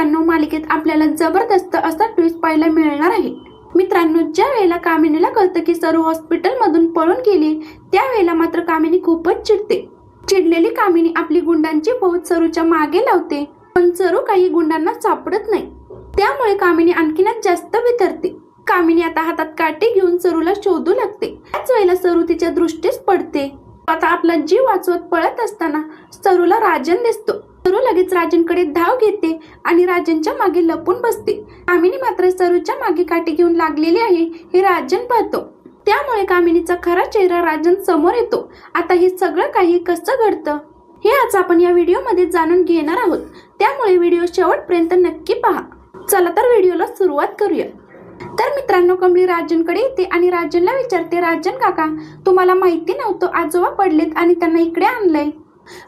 मित्रांनो मालिकेत आपल्याला जबरदस्त असा ट्विस्ट पाहायला मिळणार आहे. मित्रांनो ज्या वेळेला कामिनीला कळतं की सरू हॉस्पिटलमधून पळून गेली त्यावेळेला मात्र कामिनी खूपच चिडते. चिडलेली कामिनी आपली गुंडांची फौज सरूच्या मागे लावते पण सरू काही गुंडांना सापडत नाही. त्यामुळे कामिनी आणखीनच जास्त वितरते कामिनी आता हातात काठी घेऊन सरूला शोधू लागते. त्याच वेळेला सरू तिच्या दृष्टीस पडते. आता आपला जीव वाचवत पळत असताना सरूला राजन दिसतो. सरू लगेच राजनकडे धाव घेते आणि राजनच्या मागे लपून बसते. कामिनी मात्र सरूच्या मागे काठी घेऊन लागलेली आहे हे राजन पाहतो. त्यामुळे कामिनीचा खरा चेहरा राजन समोर येतो. आता हे सगळं काही कसं घडतं? हे आज आपण या व्हिडिओमध्ये जाणून घेणार आहोत. त्यामुळे व्हिडिओ शेवटपर्यंत नक्की पहा. चला तर व्हिडिओला सुरुवात करूया. तर मित्रांनो कमळी राजनकडे येते आणि राजनला विचारते राजन काका तुम्हाला माहिती नव्हतं आजोबा पडलेत आणि त्यांना इकडे आणलंय.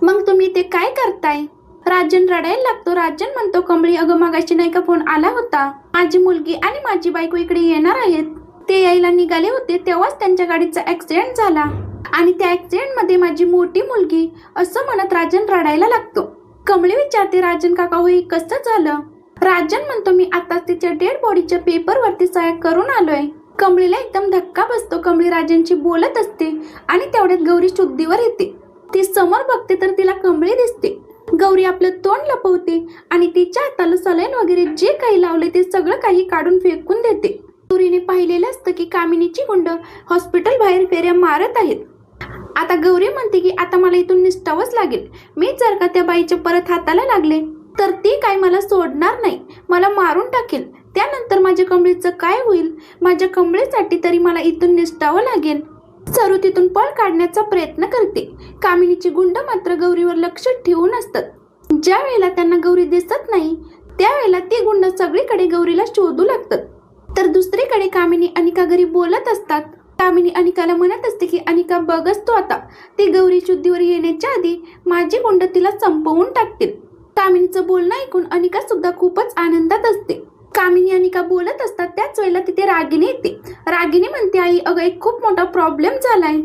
मग तुम्ही ते काय करताय? राजन रडायला लागतो. राजन म्हणतो कमळी अगं मागाशी नाही का फोन आला होता? माझी मुलगी आणि माझी बायको इकडे येणार आहेत. ते यायला निघाले होते तेव्हाच त्यांच्या गाडीचा ऍक्सिडेंट झाला. आणि त्या ऍक्सिडेंटमध्ये माझी मोठी मुलगी असं म्हणत राजन रडायला लागतो. कमळी विचारते राजन काका होई कसं झालं? राजन म्हणतो मी आता तिच्या डेड बॉडीच्या पेपरवरती सह्या करून आलोय. कमळीला एकदम धक्का बसतो. कमळी राजनची बोलत असते आणि तेवढ्यात गौरी शुद्धीवर येते. ती समोर बघते तर तिला कमळी दिसते. गौरी आपलं तोंड लपवते आणि तिच्या हाताला सलाईन वगैरे जे काही लावले ते सगळं काही काढून फेकून देते. गौरीने पाहिलेलं असतं की कामिनीची गुंड हॉस्पिटल बाहेर फेऱ्या मारत आहेत. आता गौरी म्हणते की आता मला इथून निष्ठावंच लागेल. मी जर का त्या बाईच्या परत हाताला लागले तर ती काय मला सोडणार नाही. मला मारून टाकेल. त्यानंतर माझ्या कमळीचं काय होईल? माझ्या कमळीसाठी तरी मला इथून निष्ठावं लागेल. सरू तिथून पळ काढण्याचा प्रयत्न करते. कामिनीची गुंड मात्र गौरीवर लक्ष ठेवून असतात. ज्या वेळेला त्यांना गौरी दिसत नाही त्यावेळेला ती गुंड सगळीकडे गौरीला शोधू लागतात. तर दुसरीकडे कामिनी अनिका घरी बोलत असतात. कामिनी अनिकाला म्हणत असते की अनिका बघच तो आता. ती गौरी शुद्धीवर येण्याच्या आधी माझी गुंड तिला संपवून टाकतील. कामिनीचं बोलणं ऐकून अनिका सुद्धा खूपच आनंदात असते. कामिनी आणि का बोलत असतात त्याच वेळेला तिथे रागिनी येते. रागिनी म्हणते आई अगं एक खूप मोठा प्रॉब्लेम झालाय.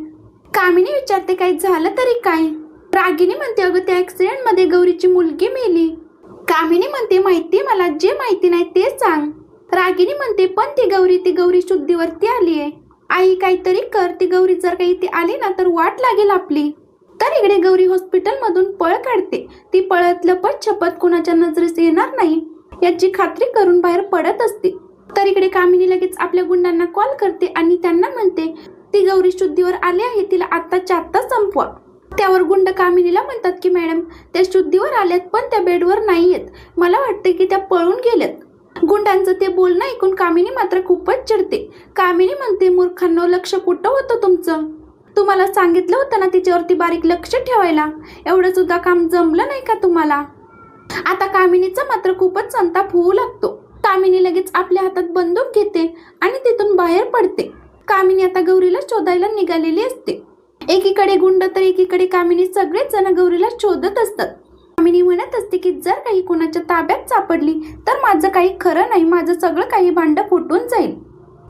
कामिनी विचारते काही झालं तरी काय? रागिनी म्हणते अगं त्या ऍक्सिडेंटमध्ये गौरीची मुलगी मेली. कामिनी म्हणते माहिती मला जे माहिती नाही ते सांग. रागिनी म्हणते पण ती गौरी ती गौरी शुद्धीवरती आली आहे आई काहीतरी कर ती गौरी जर काही ती आली ना तर वाट लागेल आपली. तर इकडे गौरी हॉस्पिटल मधून पळ काढते. ती पळत लपत छपत कुणाच्या नजरेस येणार नाही. याची खात्री करून बाहेर पडत असते. तर इकडे कामिनी लगेच आपल्या गुंडांना कॉल करते आणि त्यांना म्हणते ती गौरी शुद्धीवर आली आहे तिला आत्ताच्या आत्ता संपवा. त्यावर गुंड कामिनीला म्हणतात की मॅडम त्या शुद्धीवर आल्यात पण त्या बेडवर नाही आहेत मला वाटते की त्या पळून गेल्यात. गुंडांचं ते बोलणं ऐकून कामिनी मात्र खूपच चिडते. कामिनी म्हणते मूर्खांनो लक्ष कुठं होतं तुमचं? तुम्हाला सांगितलं होतं ना तिच्यावरती बारीक लक्ष ठेवायला? एवढं सुद्धा काम जमलं नाही का तुम्हाला? आता कामिनीचा मात्र खूपच संताप होऊ लागतो. कामिनी लगेच आपल्या हातात बंदूक घेते आणि तिथून बाहेर पडते. कामिनी आता गौरीला शोधायला निघालेली असते. एकीकडे गुंड तर एकीकडे कामिनी सगळेच जण गौरीला शोधत असतात. कामिनी म्हणत असते की जर काही कोणाच्या ताब्यात सापडली तर माझं काही खरं नाही माझं सगळं काही भांड फुटून जाईल.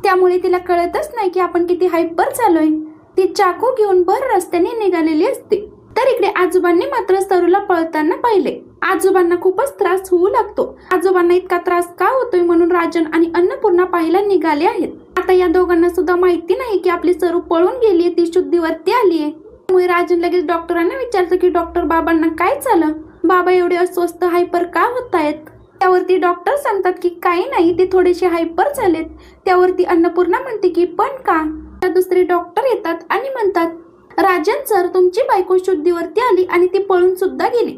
त्यामुळे तिला कळतच नाही की आपण किती हायपर चाललोय ती चाकू घेऊन भर रस्त्याने निघालेली असते. तर इकडे आजोबांनी मात्र सरूला पळताना पाहिले. आजोबांना खूपच त्रास होऊ लागतो. आजोबांना इतका त्रास का होतोय म्हणून राजन आणि अन्नपूर्णा पाहायला निघाले आहेत. आता या दोघांना सुद्धा माहिती नाही की आपली सरू पळून गेली ती शुद्धीवरती आली आहे. त्यामुळे राजन लगेच डॉक्टरांना विचारतो की डॉक्टर बाबांना काय झालं? बाबा एवढे अस्वस्थ हायपर का होत आहेत त्यावरती डॉक्टर सांगतात की काही नाही ते थोडेसे हायपर झालेत. त्यावरती अन्नपूर्णा म्हणते की पण का? त्या दुसरे डॉक्टर येतात आणि म्हणतात राजन सर तुमची बायको शुद्धीवरती आली आणि ती पळून सुद्धा गेली.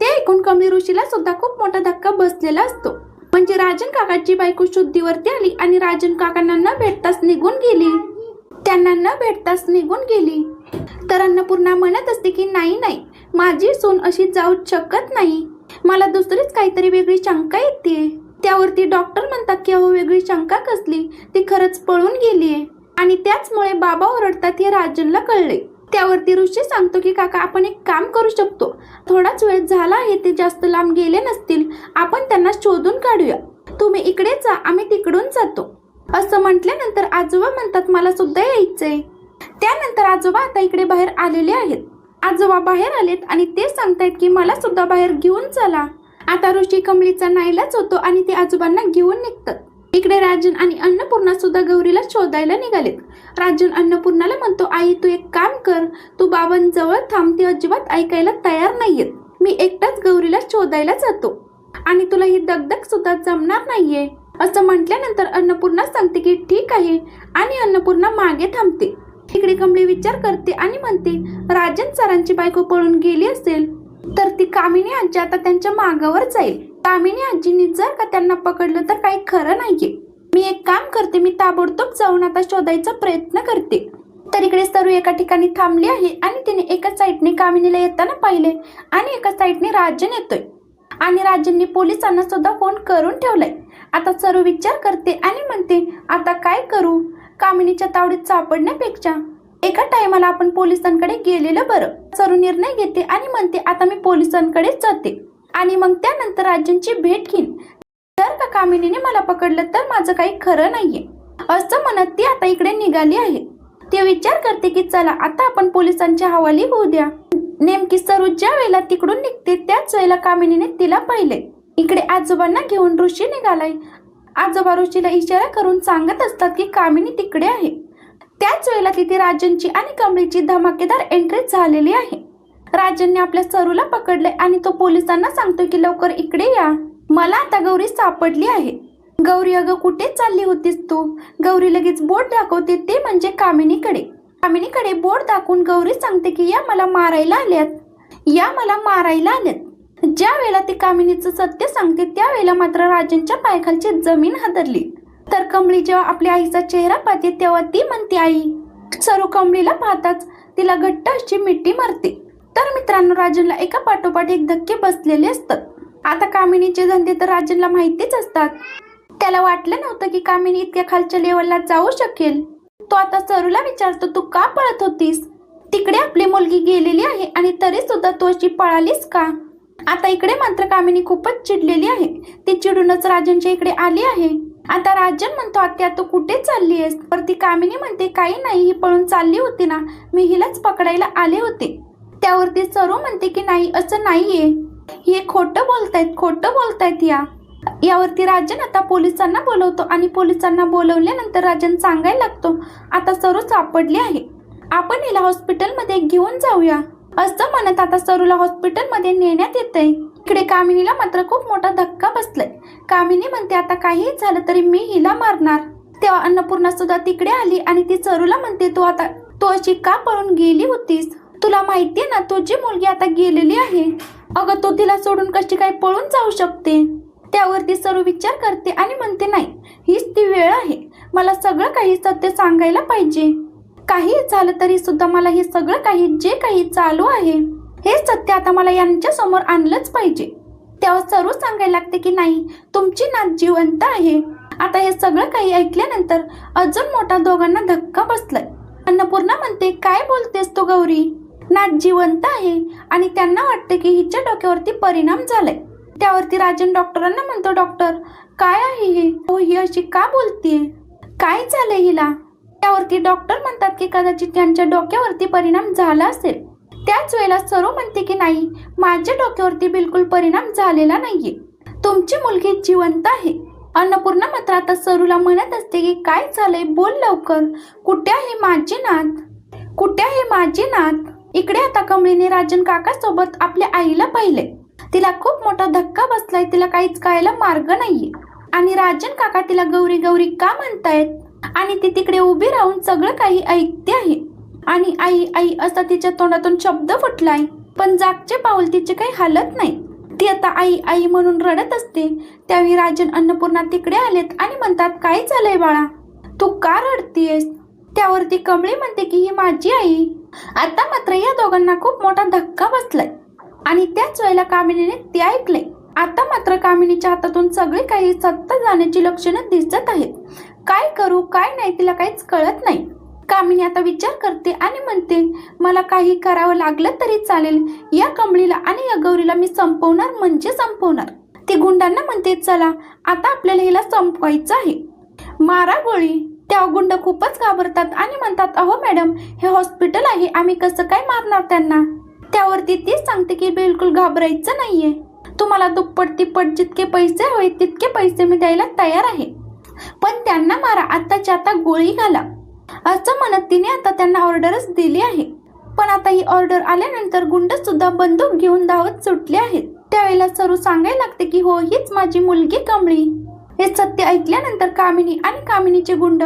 ते ऐकून कमी ऋषीला सुद्धा खूप मोठा धक्का बसलेला असतो. म्हणजे राजन काकाची बायको शुद्धीवरती आली आणि राजन काकांना न भेटताच निघून गेली. त्यांना न भेटताच निघून गेली. तर अन्नपूर्णा म्हणत असते की नाही नाही माझी सून अशी जाऊ शकत नाही. मला दुसरीच काहीतरी वेगळी शंका येते. त्यावरती डॉक्टर म्हणतात की अहो वेगळी शंका कसली? ती खरंच पळून गेलीये. आणि त्याचमुळे बाबा ओरडतात हे राजनला कळले. त्यावरती ऋषी सांगतो की काका आपण एक काम करू शकतो. थोडाच वेळ झाला आहे ते जास्त लांब गेले नसतील. आपण त्यांना शोधून काढूया. तुम्ही इकडे जा आम्ही तिकडून जातो. असं म्हटल्यानंतर आजोबा म्हणतात मला सुद्धा यायचंय. त्यानंतर आजोबा आता इकडे बाहेर आलेले आहेत. आजोबा बाहेर आलेत आणि ते सांगतायत की मला सुद्धा बाहेर घेऊन चला. आता ऋषी कमळीचा नाईलाच होतो आणि ते आजोबांना घेऊन निघतात. इकडे राजन आणि अन्नपूर्णा सुद्धा गौरीला शोधायला निघालेत. राजन अन्नपूर्णाला म्हणतो आई तू एक काम कर. तू बाबांजवळ थांबते अजिबात ऐकायला तयार नाहीयेत. मी एकटाच गौरीला शोधायला जातो. आणि तुला ही दगदग सुद्धा जमणार नाहीये. असं म्हटल्यानंतर अन्नपूर्णा सांगते की ठीक आहे. आणि अन्नपूर्णा मागे थांबते. इकडे कमळे विचार करते आणि म्हणते राजन सरांची बायको पळून गेली असेल तर ती कामिनी आजी आता त्यांच्या मागावर जाईल. कामिनी आजींनी जर का त्यांना पकडलं तर काही खरं नाहीये. मी एक काम करते मी ताबडतोब जाऊन आता शोधायचा प्रयत्न करते. तर इकडे सरू एका ठिकाणी थांबली आहे आणि तिने एका साईडने कामिनीला येताना पाहिले आणि एका साईडने राजन येतोय. आणि राजनने पोलिसांना सुद्धा फोन करून ठेवलाय. आता सरू विचार करते आणि म्हणते आता काय करू? कामिनीच्या तावडीत सापडण्यापेक्षा एका टायमाला आपण पोलिसांकडे गेलेलं बरं. सरू निर्णय घेते आणि म्हणते आता मी पोलिसांकडेच जाते. आणि मग त्यानंतर राजनची भेट घेईन. जर का कामिनीने मला पकडलं तर माझं काही खरं नाहीये. असं म्हणत ती आता इकडे निघाली आहे. ते विचार करते की चला आता आपण पोलिसांच्या हवाली होऊ द्या. नेमकी सरू ज्या वेळेला तिकडून निघते त्याच वेळेला कामिनीने तिला पाहिले. इकडे आजोबांना घेऊन ऋषी निघालाय. आजोबा ऋषीला इशारा करून सांगत असतात की कामिनी तिकडे आहे. त्याच वेळेला तिथे राजनची आणि कमळीची धमाकेदार एंट्री झालेली आहे. राजनने आपल्या सरूला पकडले आणि तो पोलिसांना सांगतो की लवकर इकडे या. मला आता गौरी सापडली आहे. गौरी अगं कुठे चालली होतीस तू? गौरी लगेच बोट दाखवते ते म्हणजे कामिनीकडे. कामिनीकडे बोट दाखवून गौरी सांगते की या मला मारायला आल्यात. या मला मारायला आल्यात. ज्या वेळेला ती कामिनीचं सत्य सांगते त्यावेळेला मात्र राजनच्या पायखालची जमीन हादरली. तर कमळी जेव्हा आपल्या आईचा चेहरा पाहते तेव्हा ती म्हणते आई सरू कमळीला पाहताच तिला घट्ट अशी मिठी मारते. तर मित्रांनो राजनला एका पाठोपाठ एक धक्के बसलेले असतात. आता कामिनीचे धंदे तर राजनला माहितीच असतात. त्याला वाटलं नव्हतं की कामिनी इतक्या खालच्या लेवलला जाऊ शकेल. तो आता सरूला विचारतो तू का पळत होतीस? तिकडे आपली मुलगी गेलेली आहे आणि तरी सुद्धा तू अशी पळालीस का? आता इकडे मात्र कामिनी खूपच चिडलेली आहे. ती चिडूनच राजनच्या इकडे आली आहे. आता राजन म्हणतो आत्या तू कुठे चालली आहेस? तर ती कामिनी म्हणते काही नाही ही पळून चालली होती ना. मी हिलाच पकडायला आले होते. त्यावरती सरू म्हणते की नाही असं नाहीये. हे खोटं बोलतायत खोटं बोलतायत या. यावरती राजन आता पोलिसांना बोलवतो आणि पोलिसांना बोलवल्यानंतर राजन सांगायला लागतो आता सरू सापडली आहे. आपण हिला हॉस्पिटलमध्ये घेऊन जाऊया. असं म्हणत आता सरूला हॉस्पिटलमध्ये नेण्यात येतंय. इकडे कामिनीला मात्र खूप मोठा धक्का बसलाय. कामिनी म्हणते आता काहीही झालं तरी मी हिला मारणार. तेव्हा अन्नपूर्णा सुद्धा तिकडे आली आणि ती सरूला म्हणते तू आता तू अशी का पळून गेली होतीस? तुला माहितीये ना तुझी मुलगी आता गेलेली आहे अगं तू तिला सोडून कशी काय पळून जाऊ शकते? त्यावरती सर्व विचार करते आणि म्हणते नाही हीच ती वेळ आहे. मला सगळं काही सत्य सांगायला पाहिजे. काही झालं तरी सुद्धा मला हे सगळं काही जे काही चालू आहे हे सत्य आता मला यांच्या समोर आणलंच पाहिजे. तेव्हा सर्व सांगायला लागते की नाही तुमची नात जिवंत आहे. आता हे सगळं काही ऐकल्यानंतर अजून मोठा दोघांना धक्का बसलाय. अन्नपूर्णा म्हणते काय बोलतेस तू गौरी? नाथ जिवंत आहे आणि त्यांना वाटते की हिच्या डोक्यावरती परिणाम झालाय. त्यावरती राजन डॉक्टरांना म्हणतो डॉक्टर काय आहे हे? हो ही अशी का बोलतीये? काय झालंय हिला? त्यावरती डॉक्टर म्हणतात की कदाचित त्यांच्या डोक्यावरती परिणाम झाला असेल. त्याच वेळेला सरो म्हणते की नाही माझ्या डोक्यावरती बिलकुल परिणाम झालेला नाहीये. तुमची मुलगी जिवंत आहे. अन्नपूर्णा मात्र आता सरूला म्हणत असते की काय झालंय? बोल लवकर. कुठे आहे माझी नात? कुठे आहे माझी नात? इकडे आता कमळीने राजन काकासोबत आपल्या आईला पाहिले. तिला खूप मोठा धक्का बसलाय तिला काहीच कळायला मार्ग नाहीये. आणि राजन काका तिला गौरी गौरी का म्हणतायत? आणि ती तिकडे उभी राहून सगळं काही ऐकते आहे. आणि आई आई असा तिच्या तोंडातून शब्द फुटलाय पण जागचे पाऊल तिचे काही हालत नाही. ती आता आई आई म्हणून रडत असते. त्यावेळी राजन अन्नपूर्णा तिकडे आलेत आणि म्हणतात काय झालंय बाळा? तू का रडतीयस? त्यावरती कमळी म्हणते की ही माझी आई. आता मात्र या दोघांना खूप मोठा धक्का बसलाय. आणि त्याच वेळेला कामिनीने ते ऐकले आता मात्र कामिनीच्या हातातून सगळे काही सत्ता जाण्याची लक्षणं दिसत आहेत. काय करू काय नाही तिला काहीच कळत नाही. कामिनी आता विचार करते आणि म्हणते मला काही करावं लागलं तरी चालेल. या कमळीला आणि या गौरीला मी संपवणार म्हणजे संपवणार. ती गुंडांना म्हणते चला आता आपल्याला हिला संपवायचं आहे. मारा गोळी. त्या गुंड खूपच घाबरतात आणि म्हणतात अहो मॅडम हे हॉस्पिटल आहे आम्ही कसं काय मारणार त्यांना? त्यावरती तीच सांगते की बिलकुल घाबरायचं नाहीये. तुम्हाला दुप्पट तिप्पट जितके पैसे हवे तितके पैसे मी द्यायला तयार आहे. पण त्यांना मारा आत्ताच्या आता गोळी घाला. असं म्हणत तिने आता त्यांना ऑर्डरच दिली आहे. पण आता ही ऑर्डर आल्यानंतर गुंड सुद्धा बंदूक घेऊन धावत सुटले आहेत. त्यावेळेला सरू सांगायला लागते की हो हीच माझी मुलगी कमळी. हे सत्य ऐकल्यानंतर कामिनी आणि कामिनीचे गुंड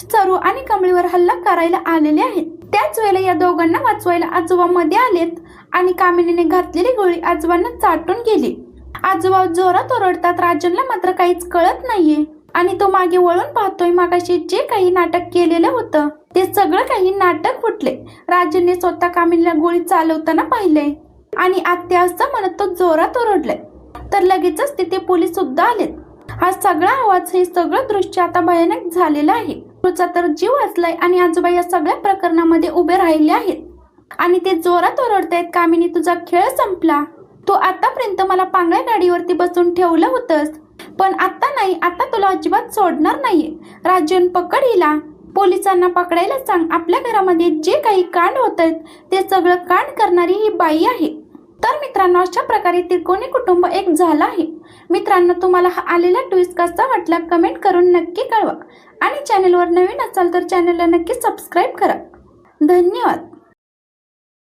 सरू आणि कमळीवर हल्ला करायला आलेले आहेत. त्याच वेळेला या दोघांना वाचवायला आजोबा मध्ये आलेत आणि कामिनीने घातलेली गोळी आजोबांना चाटून गेली. आजोबा जोरात ओरडतात राजनला मात्र काहीच कळत नाहीये. आणि तो मागे वळून पाहतोय मागाशी जे काही नाटक केलेलं होतं ते सगळं काही नाटक फुटले. राजनने स्वतः कामिनीला गोळी चालवताना पाहिले आणि आत्या असं म्हणत तो जोरात ओरडलाय. तर लगेचच तिथे पोलीस सुद्धा आलेत. हा सगळा आवाज हे सगळं दृश्य आता भयानक झालेलं आहे. तुझा तर जीव वाचलाय आणि आजोबा या सगळ्या प्रकरणामध्ये उभे राहिले आहेत. आणि ते जोरात ओरडतायत कामिनी तुझा खेळ संपला. तू आतापर्यंत मला पांगळ्या गाडीवरती बसून ठेवलं होतंस. पण आता नाही आता तुला अजिबात सोडणार नाहीये. राजन पकड हिला. पोलिसांना पकडायला सांग. आपल्या घरामध्ये जे काही कांड होत आहेत ते सगळं कांड करणारी ही बाई आहे. तर मित्रांनो अशा प्रकारे त्रिकोणी कुटुंब एक झालं आहे. मित्रांनो तुम्हाला हा आलेला ट्विस्ट कसा वाटला कमेंट करून नक्की कळवा. आणि चॅनलवर नवीन असाल तर चॅनलला नक्की सबस्क्राईब करा. धन्यवाद.